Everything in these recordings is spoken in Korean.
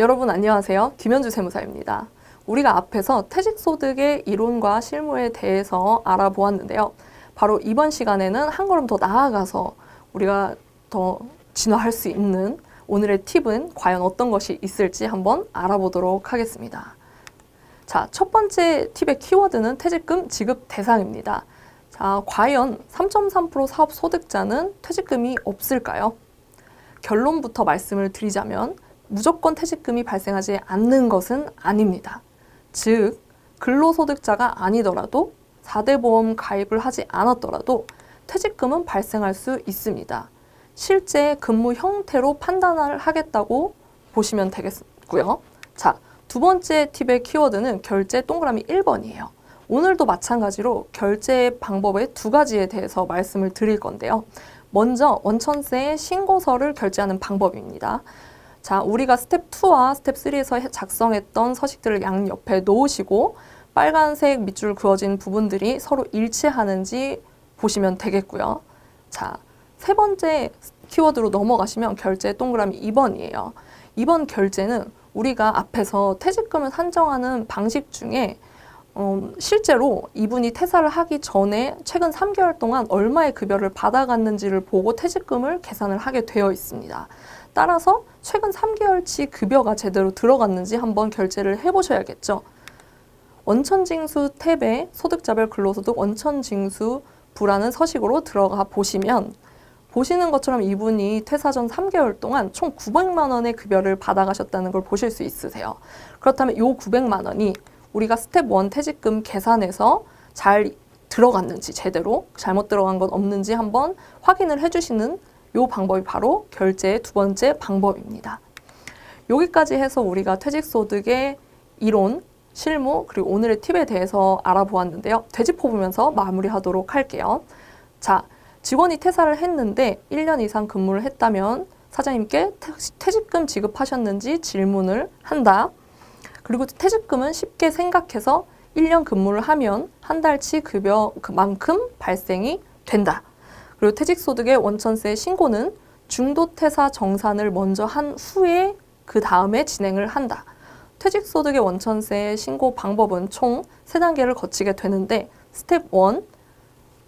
여러분 안녕하세요. 김현주 세무사입니다. 우리가 앞에서 퇴직소득의 이론과 실무에 대해서 알아보았는데요. 바로 이번 시간에는 한 걸음 더 나아가서 우리가 더 진화할 수 있는 오늘의 팁은 과연 어떤 것이 있을지 한번 알아보도록 하겠습니다. 자, 첫 번째 팁의 키워드는 퇴직금 지급 대상입니다. 자, 과연 3.3% 사업 소득자는 퇴직금이 없을까요? 결론부터 말씀을 드리자면 무조건 퇴직금이 발생하지 않는 것은 아닙니다. 즉, 근로소득자가 아니더라도 4대 보험 가입을 하지 않았더라도 퇴직금은 발생할 수 있습니다. 실제 근무 형태로 판단을 하겠다고 보시면 되겠고요. 자, 두 번째 팁의 키워드는 결제 동그라미 1번이에요. 오늘도 마찬가지로 결제 방법의 두 가지에 대해서 말씀을 드릴 건데요. 먼저 원천세의 신고서를 결제하는 방법입니다. 자, 우리가 스텝 2와 스텝 3에서 작성했던 서식들을 양 옆에 놓으시고 빨간색 밑줄 그어진 부분들이 서로 일치하는지 보시면 되겠고요. 자, 세 번째 키워드로 넘어가시면 결제 동그라미 2번이에요. 2번 결제는 우리가 앞에서 퇴직금을 산정하는 방식 중에 어, 실제로 이분이 퇴사를 하기 전에 최근 3개월 동안 얼마의 급여를 받아갔는지를 보고 퇴직금을 계산을 하게 되어 있습니다. 따라서 최근 3개월치 급여가 제대로 들어갔는지 한번 결제를 해보셔야겠죠. 원천징수 탭에 소득자별 근로소득 원천징수 부라는 서식으로 들어가 보시면 보시는 것처럼 이분이 퇴사 전 3개월 동안 총 900만 원의 급여를 받아가셨다는 걸 보실 수 있으세요. 그렇다면 이 900만 원이 우리가 스텝 1 퇴직금 계산에서 잘 들어갔는지 제대로 잘못 들어간 건 없는지 한번 확인을 해주시는 요 방법이 바로 결제의 두 번째 방법입니다. 여기까지 해서 우리가 퇴직소득의 이론, 실무, 그리고 오늘의 팁에 대해서 알아보았는데요. 되짚어보면서 마무리하도록 할게요. 자, 직원이 퇴사를 했는데 1년 이상 근무를 했다면 사장님께 퇴직금 지급하셨는지 질문을 한다. 그리고 퇴직금은 쉽게 생각해서 1년 근무를 하면 한 달치 급여 그만큼 발생이 된다. 그리고 퇴직소득의 원천세 신고는 중도퇴사 정산을 먼저 한 후에 그 다음에 진행을 한다. 퇴직소득의 원천세 신고 방법은 총 세단계를 거치게 되는데 스텝 1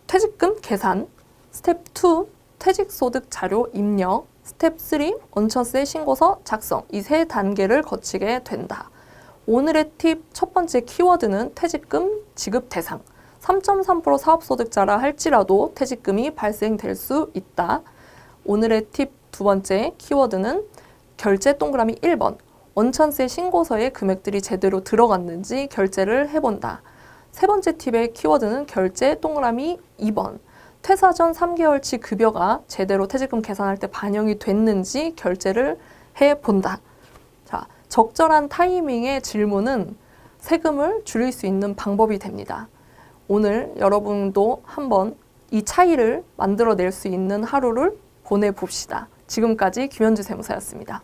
퇴직금 계산, 스텝 2 퇴직소득 자료 입력, 스텝 3 원천세 신고서 작성 이 세 단계를 거치게 된다. 오늘의 팁 첫 번째 키워드는 퇴직금 지급 대상. 3.3% 사업소득자라 할지라도 퇴직금이 발생될 수 있다. 오늘의 팁 두 번째 키워드는 결제 동그라미 1번. 원천세 신고서에 금액들이 제대로 들어갔는지 결제를 해본다. 세 번째 팁의 키워드는 결제 동그라미 2번. 퇴사 전 3개월치 급여가 제대로 퇴직금 계산할 때 반영이 됐는지 결제를 해본다. 자, 적절한 타이밍의 질문은 세금을 줄일 수 있는 방법이 됩니다. 오늘 여러분도 한번 이 차이를 만들어낼 수 있는 하루를 보내봅시다. 지금까지 김현주 세무사였습니다.